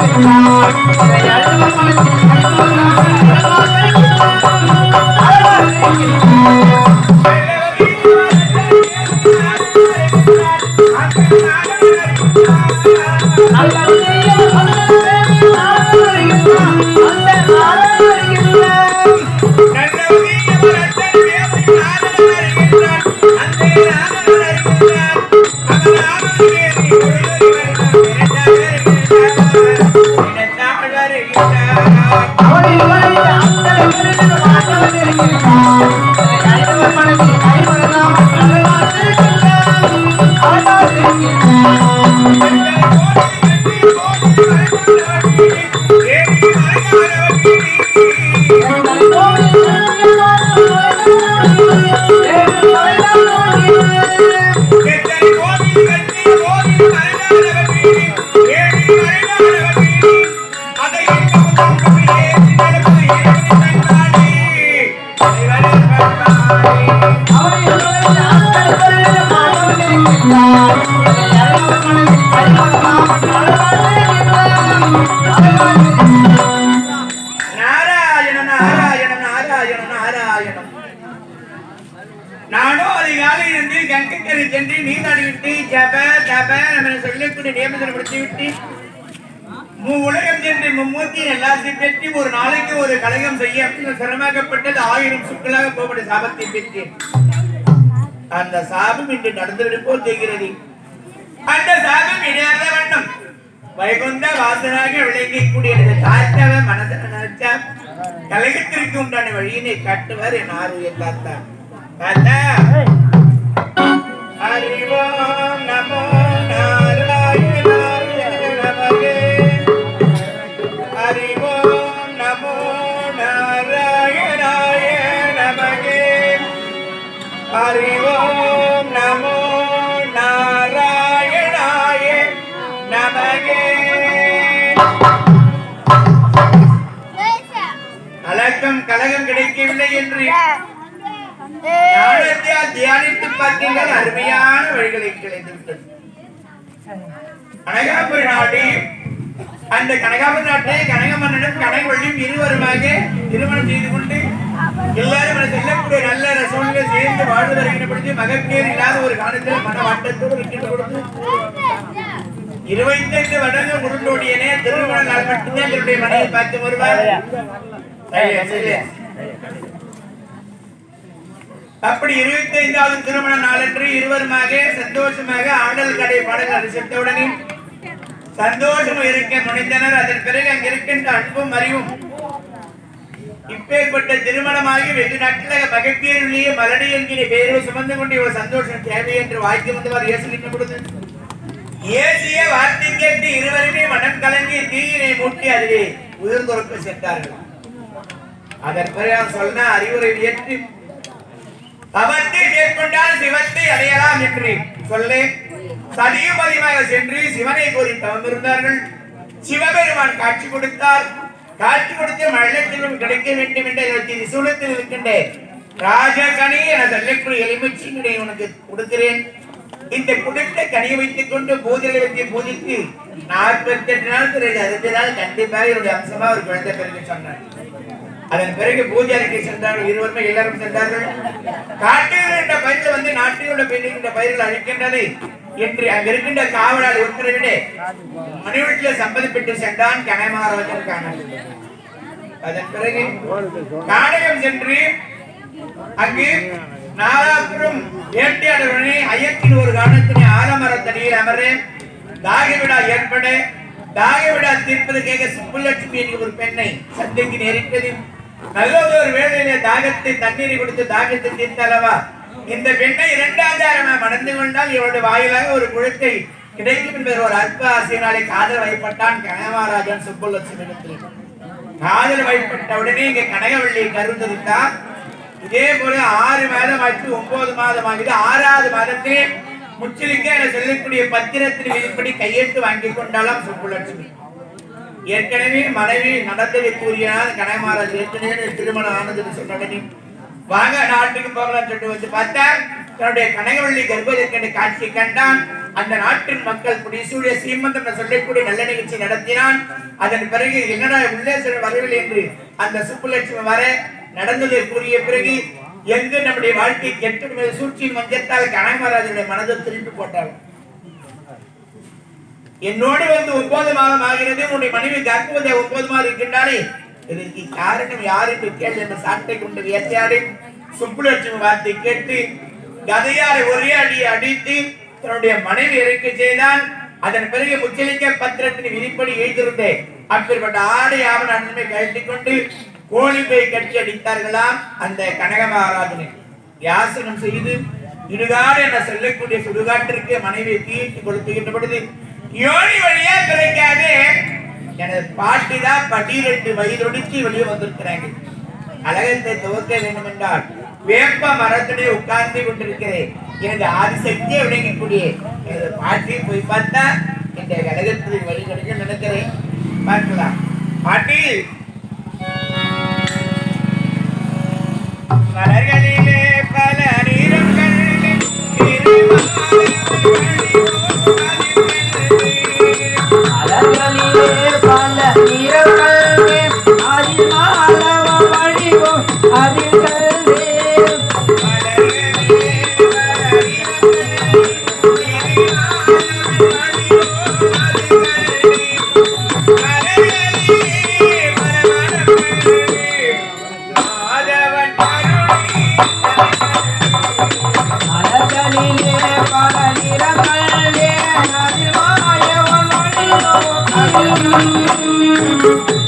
ஆண்டவன் இருக்கின்றான் பெற்று ஒரு நாளைக்கு ஒரு கலகம் செய்ய அப்படின்னு ஆயிரம் சுக்களாக போகப்பட்ட சாபத்தை பெற்றேன். அந்த சாபம் இன்று நடந்துவிடும் போல் தெரிகிறது அந்த சாபம் இடையாத வண்ணம். வைகுந்த வாசனாக விளங்கக்கூடிய தாழ்த்தவ மனதில் நினைச்சா கலகத்திற்கு உண்டான வழியினை காட்டுவார் என் ஆர்வம் தாத்தா. தாத்தா அறிவோம் நமோ அறிவோம் நமோ நாராயணாய நமகே. அலக்கம் கலகம் கிடைக்கவில்லை என்று தியானித்து பார்த்தீங்கள் அருமையான வழிகளை கிடைத்து விட்டது. கனகாபுரி நாடு அந்த கனகாபுரி நாட்டை கனகமன்னனும் கனகவள்ளியும் இருவருமாக திருமணம் செய்து கொண்டு எல்லாரும் மன செல்லக்கூடிய நல்ல ரசோனில சேர்ந்து வாழ்ந்து வருகின்றபடிச்சு மகப்பேர் இல்லாத ஒரு காலத்தில் மன வாட்டத்தோடு விட்டு கொடுத்து இருபத்தைந்து வருடங்கள் உருண்டோடியனே திருமண நாள் மட்டும்தான் என்னுடைய மனைவி பார்த்து வருவார். அப்படி இருபத்தி ஐந்தாவது திருமண நாளன்று இருவருமாக சந்தோஷமாக ஆடல் கடை பாடல் அனுசரித்தவுடனே சந்தோஷம் இருக்க நுழைந்தனர். அதன் பிறகு அங்கிருக்கின்ற அன்பும் அறிவும் இப்பேற்பட்ட திருமணமாகி வெகு நாட்களாக மகப்பேருடைய மலடி என்கிற பெயரை சுமந்து கொண்டு ஒரு சந்தோஷம் தேவை என்று வாய்க்கு வந்தவர் இயேசுகின்ற கொடுத்து இயேசிய வார்த்தை கேட்டு இருவருமே மனம் கலங்கி தீயினை மூட்டி அதிலே உயிர்ந்தொறுக்க சென்றார்கள். அதன் பிறகு சொன்ன அறிவுரை ஏற்று தவத்தை மேற்கொண்டால் சிவத்தை அடையலாம் என்று சொல்லே சதியுபதிமாக சென்று சிவனை கோரி தவம் இருந்தார்கள். சிவபெருமான் காட்சி கொடுத்தார். காட்சி கொடுத்து மழத்திலும் கிடைக்க வேண்டும் என்ற இவற்றின் சூழத்தில் இருக்கின்ற. ராஜகனி என சொல்லக்கூடிய எலுமிச்சியினை உனக்கு கொடுக்கிறேன். இந்த குடத்தை கனியை வைத்துக் கொண்டு பூஜைகளை வைத்து பூஜைக்கு நாற்பத்தி எட்டு நாள் பிறகு அதற்கு நாள் கண்டிப்பாக என்னுடைய அம்சமா ஒரு குழந்தை பிறகு சொன்னார். அதன் பிறகு பூஜை அறைக்கு சென்றார்கள் இருவருமே எல்லாரும் சென்றார்கள். காட்டில் இருந்த பயிர்கள் வந்து நாட்டில் உள்ள பெண்ணுகின்ற பயிர்கள் அழிக்கின்றது என்று அங்க இருக்கின்ற காவலாளி உத்தரவிலே மணிவீட்டில் சம்மதிப்பட்டு சென்றான் கனமகாராஜன் காணல் அதன் பிறகு நாடகம் சென்று அங்கு நாலாபுரம் வேட்டையாடவனே ஐயத்தின் ஒரு காரணத்தினை ஆலமரத்தடியில் அமர தாகவிடா ஏற்பட தாகவிடா தீர்ப்பதற்காக சுப்புலட்சுமி என்கிற ஒரு பெண்ணை சந்தைக்கு நேரிட்டது. நல்லதொரு வேளையிலே தாகத்தை தண்ணீரை கொடுத்து தாகத்தை தீர்த்தளவா இந்த பெண்ணை இரண்டாந்தாரமா மணந்து கொண்டால் இவருடைய வாயிலாக ஒரு குழந்தை கிடைக்கும் என்பது ஒரு அற்ப ஆசையினாலே காதல் வயப்பட்டான் கனகமகாராஜன் சுப்புலட்சுமி காதல் வயப்பட்ட உடனே இங்கே கனகவள்ளி கருந்ததுதான் இதே போல ஆறு மாதம் ஆச்சு ஒன்பது மாதம் ஆகுது ஆறாவது மாதத்திலே முச்சிலிங்க என சொல்லக்கூடிய பத்திரத்தின் விதிப்படி கையெழுத்து வாங்கி கொண்டாலாம் சுப்புலட்சுமி. ஏற்கனவே மனைவி நடந்ததை கூறினால் கனகமாராஜ் ஏற்கனவே திருமணம் ஆனதுன்னு சொன்ன வாங்க நாட்டுக்கு போகலாம் சொல்லிட்டு வந்து பார்த்தார் தன்னுடைய கனகவள்ளி கர்ப்பதற்கென்று காட்சி கண்டான். அந்த நாட்டின் மக்கள் புடிசூடிய சீமந்தம் சொல்லக்கூடிய நல்ல நிகழ்ச்சி நடத்தினான். அதன் பிறகு என்னடா உள்ளே செல்ல வரவில்லை என்று அந்த சுப்புலட்சுமி வர நடந்ததை கூறிய பிறகு எங்கு நம்முடைய வாழ்க்கை கெட்டு சூழ்ச்சி மஞ்சத்தால் கனகமராஜனுடைய மனதை திருப்பி போட்டாள். என்னோடு வந்து ஒன்பது மாதம் ஆகிறது உன்னுடைய மனைவி கர்ப்பவதி ஒன்பது மாதம் இருக்கின்றாலே இதற்கு காரணம் யார் என்று கேள் என்ற சாட்டை கொண்டு வேட்டையாடி சுப்புலட்சுமி வார்த்தை கேட்டு கதையாரை ஒரே அடி அடித்து தன்னுடைய மனைவி இறக்க செய்தான் அதன் பிறகு முச்சலிக்க பத்திரத்தின் விதிப்படி எழுதியிருந்தேன். அப்பேற்பட்ட ஆடை அண்ணனை கழட்டி கொண்டு கோழி போய் கட்டி அடித்தார்களாம் அந்த கனக மகாராஜனை யாசனம் செய்து இடுகாடு என சொல்லக்கூடிய சுடுகாட்டிற்கு மனைவியை தீர்த்து கொடுத்துகின்ற பொழுது யோனி வழியா கிடைக்காது. எனது பாட்டி தான் பன்னிரெண்டு வயதொடிச்சு வெளியே வந்திருக்கிறாங்க. அழகத்தை துவக்க வேண்டும் என்றால் வேப்ப மரத்திலே உட்கார்ந்து கொண்டிருக்கிறேன். எனது ஆதிசக்தியை விளங்கக்கூடிய எனது பாட்டி போய் பார்த்தா இந்த கழகத்தில் வழி கிடைக்கும் நினைக்கிறேன். பார்க்கலாம். பாட்டி. மலர்களில் Thank you.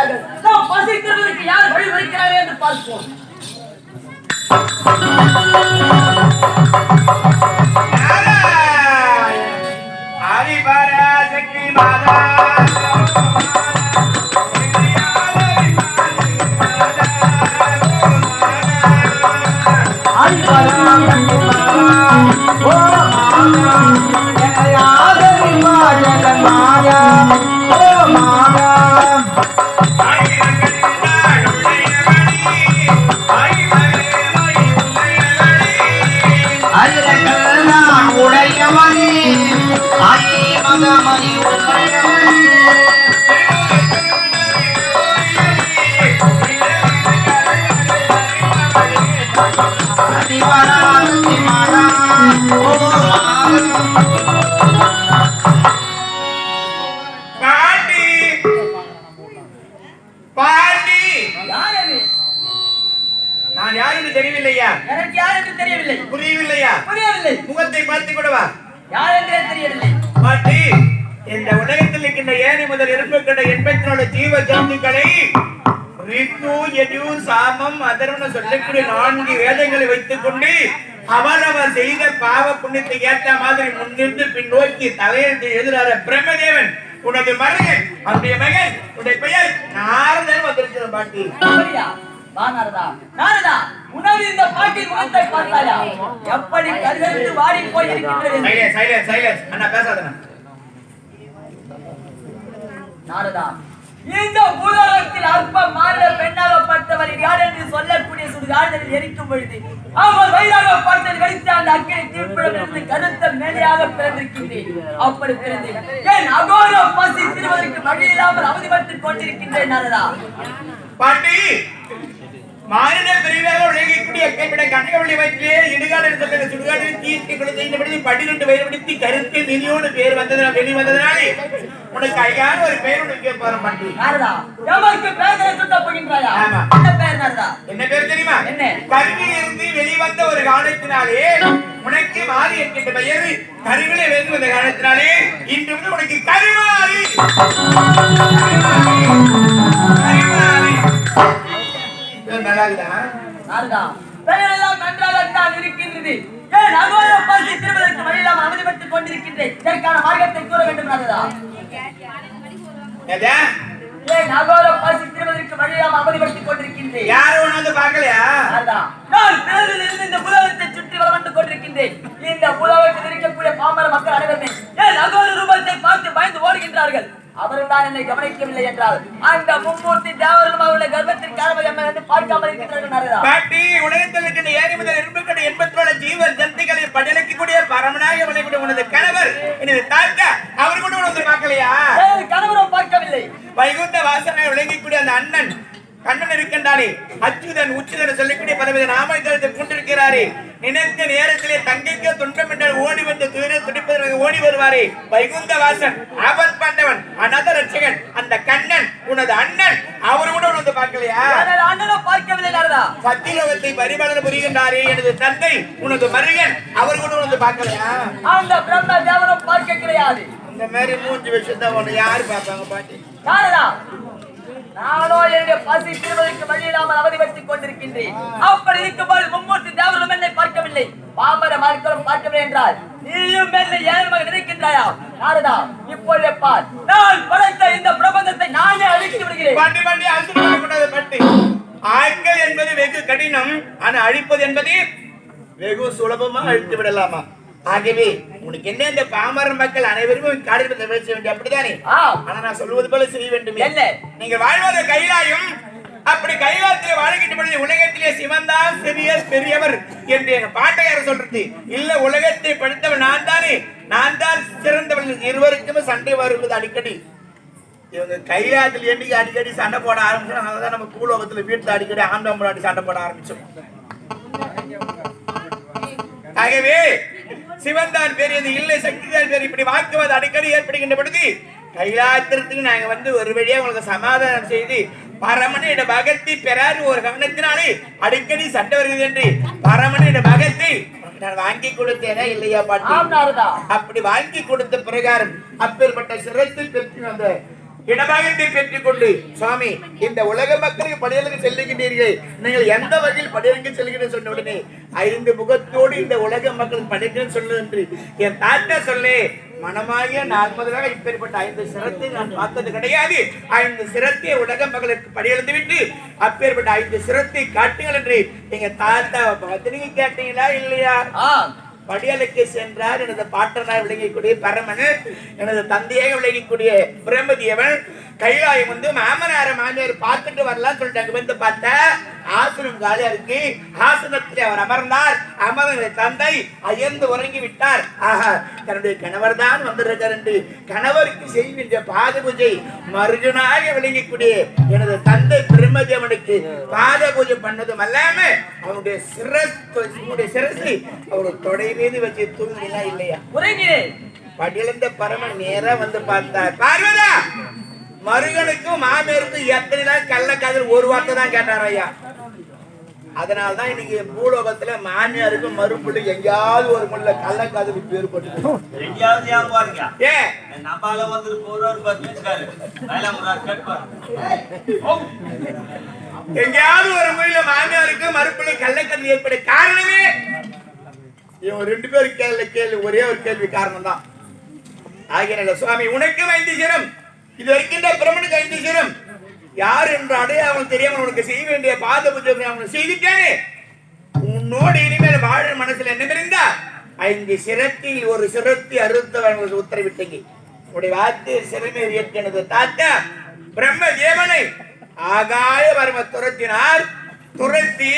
இருக்கிறார்கள் பார்க்கிறார்கள் நாம் பசிக்கிறதற்கு யார் வழிவகுக்கிறார்கள் என்று பார்ப்போம் ஆதிபராசக்தி மாதா உடையவனே ஐ மகமணி உடையவனே புரியவில்லை புரியவில்லையா? புரியவில்லை. முகத்தை பார்த்து கூடவா யார் என்றே தெரியவில்லை. பாட்டி இந்த உலகத்தில் இருக்கின்ற ஏனி முதல் இருப்புக்கின்ற எண்பத்தி நாலு ஜீவ ஜந்துக்களை ரித்து யஜு சாமம் அதர்வன சொல்லக்கூடிய நான்கு வேதங்களை வைத்துக் கொண்டு அவரவர் செய்த பாவ புண்ணியத்தை ஏற்ற மாதிரி முன்னிருந்து பின்னோக்கி தலையெழுத்து எழுதுறார பிரம்மதேவன். உனது மகன் அவனுடைய மகன் உன்னுடைய பெயர் நாரதன் வந்திருக்கிற பாட்டி? வா நாரதா. நாரதா, உனது இந்த பாட்டின் முகத்தை பார்த்தாயா? எப்படி கருகருத்து வாடி போய் இருக்கின்றது என்று. சைலன்ஸ் சைலன்ஸ் சைலன்ஸ் அண்ணா பேசாதண்ணா நாரதா, இந்த பூலோகத்தில் அற்ப மாநில பெண்ணாகப்பட்டவர் யார் என்று சொல்லக்கூடிய சுடுகாடுகளில் எரிக்கும் பொழுது அவர் வயிறாக பார்த்தது வைத்து அந்த அக்கினை தீர்ப்பிடமிருந்து கருத்த மேலையாக பிறந்திருக்கின்றேன் அப்படி பிறந்து என் அகோர பசி திருவதற்கு வழி இல்லாமல் அவதிப்பட்டுக் கொண்டிருக்கின்றேன் நாரதா பாட்டி மாநில பிரிவாக விளங்கக்கூடிய கைவிட கனகவள்ளி வயிற்றிலே இடுகாடு சொல்லுங்க சுடுகாடு தீர்த்தி கொடுத்து இந்த விடுதி பன்னிரண்டு வயது பிடித்து கருத்து மினியோடு பேர் வந்ததுனா வெளி வந்ததுனாலே உனக்கு ஐயான ஒரு பேர் உனக்கு போறோம். என்ன பேர் தெரியுமா என்ன? கருவிலிருந்து வெளிவந்த ஒரு காலத்தினாலே உனக்கு மாறி என்கின்ற பெயர் கருவிலே வெளி வந்த காலத்தினாலே இன்று வந்து உனக்கு கருமாறி கருமாறி. நன்றாகத்தான் இருக்கின்றது. ஏன் அகோர பசி திருவதற்கு வழி இல்லாமல் அவதிப்பட்டுக் கொண்டிருக்கின்றேன். இதற்கான மார்க்கத்தை கூற வேண்டும் எதா? ஏன் அகோர பசி திருவதற்கு வழி இல்லாமல் அவதிப்பட்டுக் கொண்டிருக்கின்றேன். யாரும் ஒண்ணு வந்து பார்க்கலையா? நான் இந்த உலகத்தை சுற்றி வலம் வந்து கொண்டிருக்கின்றேன். இந்த உலகத்தில் இருக்கக்கூடிய பாமர மக்கள் அனைவருமே ஏன் அகோர ரூபத்தை பார்த்து பயந்து ஓடுகின்றார்கள். அவர்கள் தான் என்னை கவனிக்கவில்லை என்றால் அந்த மும்மூர்த்தி தேவர்களும் அவருடைய கர்ப்பத்தின் காரணம் என்ன என்று பார்க்காமல் இருக்கின்றார்கள் நாரதா பாட்டி உலகத்தில் இருக்கின்ற ஏரி முதல் எண்பத்தி எண்பத்தி ஏழு ஜீவ ஜந்துக்களை படலைக்கக்கூடிய பரமனாக விளையக்கூடிய உனது கணவர் எனது தாத்தா அவர் கூட உனக்கு பார்க்கலையா? கணவரும் பார்க்கவில்லை. வைகுந்த வாசனை விளங்கக்கூடிய அந்த அண்ணன் கண்ணன் இருக்கின்றானே அச்சுதன் உச்சுதன் சொல்லக்கூடிய பலவித நாமக்கருத்தை கொண்டிருக்கிறாரே. நினைத்த நேரத்திலே தங்கைக்கு துன்பம் என்றால் ஓடி வந்து துயரை துடிப்பதற்கு ஓடி வருவாரே. வைகுந்த வாசன் ஆபத் பாண்டவன் அனத ரட்சகன் அந்த கண்ணன் உனது அண்ணன் அவர் கூட உனது பார்க்கலையா? பார்க்கவில்லை நாரதா? சத்தியலோகத்தை பரிபாலனை புரிகின்றாரே எனது தந்தை உனது மருகன் அவர் கூட உனது பார்க்கலையா? அந்த பிரம்ம தேவனும் பார்க்க கிடையாது. இந்த மாதிரி மூஞ்சி விஷயத்த உன்னை யாரு பார்ப்பாங்க பாட்டி? நாரதா நானோ என்னுடைய பசி தீர்வதற்கு வழி இல்லாமல் அவதிப்பட்டுக் கொண்டிருக்கின்றேன். அப்படி இருக்கும்போது மும்மூர்த்தி தேவரும் என்னை பார்க்கவில்லை பாமர மார்களும் பார்க்கவில்லை என்றால் நீயும் என்னை ஏழ்மை நினைக்கின்றாயா? நாரதா இப்பொழுதே பார். நான் படைத்த இந்த பிரபஞ்சத்தை நானே அழித்து விடுகிறேன். அழுத்து கூடாது பட்டி ஆட்கள் என்பது வெகு கடினம் ஆனா அழிப்பது என்பது வெகு சுலபமா அழித்து விடலாமா? ஆகவே உனக்கு என்ன இந்த பாமர மக்கள் அனைவரும் காடில் பேச வேண்டிய அப்படித்தானே? ஆ ஆனா நான் சொல்வது போல செய்ய வேண்டும். என்ன? நீங்க வாழ்வது கைலாயம் அப்படி கைலாயத்திலே வாழ்கின்ற பொழுது உலகத்திலே சிவன்தான் சிறிய பெரியவர் என்று எங்க பாட்டையார் சொல்றது? இல்ல உலகத்தை படித்தவன் நான் தானே. நான் தான் சிறந்தவன் இருவருக்குமே சண்டை வருவது அடிக்கடி. இவங்க கைலாயத்தில் என்னைக்கு அடிக்கடி சண்டை போட ஆரம்பிச்சோம் அதனாலதான் நம்ம பூலோகத்துல வீட்டுல அடிக்கடி ஆண்டவன் முன்னாடி சண்டை போட ஆரம்பிச்சோம். ஆகவே சிவன் தான் பெரியது இல்லை சக்தி தான் பெரிய இப்படி வாக்குவாதம் அடிக்கடி ஏற்படுகின்ற பொழுது கைலாயத்திற்கு நாங்க வந்து ஒரு வழியா உங்களுக்கு சமாதானம் செய்து பரமனிட பகத்தை பெறாரு ஒரு கவனத்தினாலே அடிக்கடி சண்டை வருகிறது என்று பரமனிட பகத்தை நான் வாங்கி கொடுத்தேனா இல்லையா பாட்டி? அப்படி வாங்கி கொடுத்த பிரகாரம் அப்பேற்பட்ட சிரத்தில் பெற்று வந்த இடபாகத்தை பெற்றுக் கொண்டு சுவாமி இந்த உலக மக்களுக்கு படியலுக்கு செல்லுகின்றீர்கள். நீங்கள் எந்த வகையில் படியலுக்கு செல்கிறீர்கள் சொன்ன உடனே ஐந்து முகத்தோடு இந்த உலக மக்களுக்கு படிக்கிறேன் சொல்லு என்று. என் தாத்தா சொல்லு மனமாகிய நான் முதலாக இப்பேற்பட்ட ஐந்து சிரத்தை நான் பார்த்தது கிடையாது. ஐந்து சிரத்தை உலக மக்களுக்கு படியெழுந்து விட்டு அப்பேற்பட்ட ஐந்து சிரத்தை காட்டுங்கள் என்று எங்க தாத்தா பார்த்து நீங்க கேட்டீங்களா இல்லையா? படியலுக்கு சென்றார். எனது பாட்டனாய் விளங்கக்கூடிய பரமன் எனது தந்தையாக விளங்கக்கூடிய பிரம்மதியவன் கைலாயம் வந்து மாமனார மாமியார் பார்த்துட்டு வரலாம் சொல்லிட்டு அங்க வந்து பார்த்தா ஆசனம் காலியா இருக்கு. ஆசனத்தில் அவர் அமர்ந்தார். அமர்ந்த தந்தை அயர்ந்து உறங்கி விட்டார். ஆஹா தன்னுடைய கணவர் தான் வந்திருக்கார் என்று கணவருக்கு செய்கின்ற பாத பூஜை மருஜனாக விளங்கக்கூடிய எனது தந்தை பிரம்மதேவனுக்கு பாத பூஜை பண்ணதும் அல்லாம அவனுடைய சிரஸ் சிரசை அவர் தொடை மீது வச்சு தூங்கினா இல்லையா? உறங்கினேன். படியிலிருந்த பரமன் நேரா வந்து பார்த்தார். பார்வதா! மருகனுக்கும் மாமியருக்கும் எத்தனை நாள் கள்ள காதல் ஒரு வார்த்தை தான் கேட்டார் ஐயா. அதனால தான் இன்னைக்கு பூலோகத்துல மாமியாருக்கு மறுபடி எங்கேயாவது ஒரு முள்ள கள்ளக்காதலி பேர் போட்டு எங்கேயாவது ஏன் பாருங்க? ஏன் நம்பால வந்து போறவர் பத்திருக்காரு வேலை முறார் எங்கேயாவது ஒரு முறையில மாமியாருக்கு மறுபடி கள்ளக்கதலி ஏற்பட காரணமே? இவன் ரெண்டு பேரும் கேள்வி கேள்வி ஒரே ஒரு கேள்வி காரணம் தான் ஆகியனால சுவாமி உனக்கும் ஐந்து சிரம் இது இருக்கின்ற பிரமனுக்கு ஐந்து சிரம். யார் என்ற அடையாளம் தெரியாம உனக்கு செய்ய வேண்டிய பாத புத்தகம் அவனுக்கு செய்துட்டேனே. உன்னோடு இனிமேல் வாழ மனசுல என்ன இருந்தா ஐந்து சிரத்தில் ஒரு சிரத்தி அறுத்தவன் உத்தரவிட்டீங்க உடைய வார்த்தை சிறமேறி ஏற்கனது தாத்தா பிரம்ம தேவனை ஆகாய பரம துரத்தினார். துரத்தி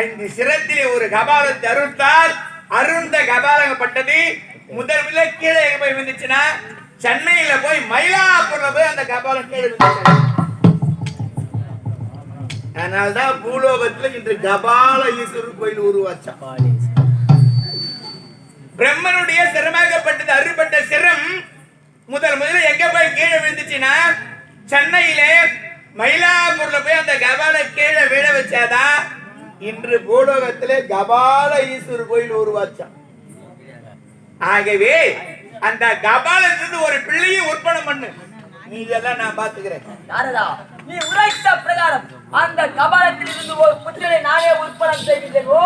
ஐந்து சிரத்திலே ஒரு கபாலத்தை அறுத்தார். அருந்த கபாலங்கப்பட்டது முதல் முதல்ல கீழே போய் வந்துச்சுன்னா சென்னையில போய் மயிலாப்பூர்ல போய் அந்த கபாலம் அதனால்தான் பூலோகத்துல இன்று கபால ஈஸ்வரர் கோயில் உருவாச்சான் பிரம்மனுடைய சிரமாகப்பட்டது அறுபட்ட சிரம் முதல் முதல்ல எங்க போய் கீழே விழுந்துச்சுன்னா சென்னையிலே மயிலாப்பூர்ல போய் அந்த கபால கீழே விழ வச்சாதான் இன்று பூலோகத்திலே கபால ஈஸ்வரர் கோயில் உருவாச்சான் ஆகவே அந்த கபாலத்திலிருந்து ஒரு பிள்ளையை உற்பணம் பண்ணு. நீ இதெல்லாம் நான் பாத்துக்கிறேன் யாரதா நீ உரைத்த பிரகாரம் அந்த கபாலத்தில் இருந்து ஒரு புத்திரை நானே உற்பணம் செய்கிறேன் ஓ!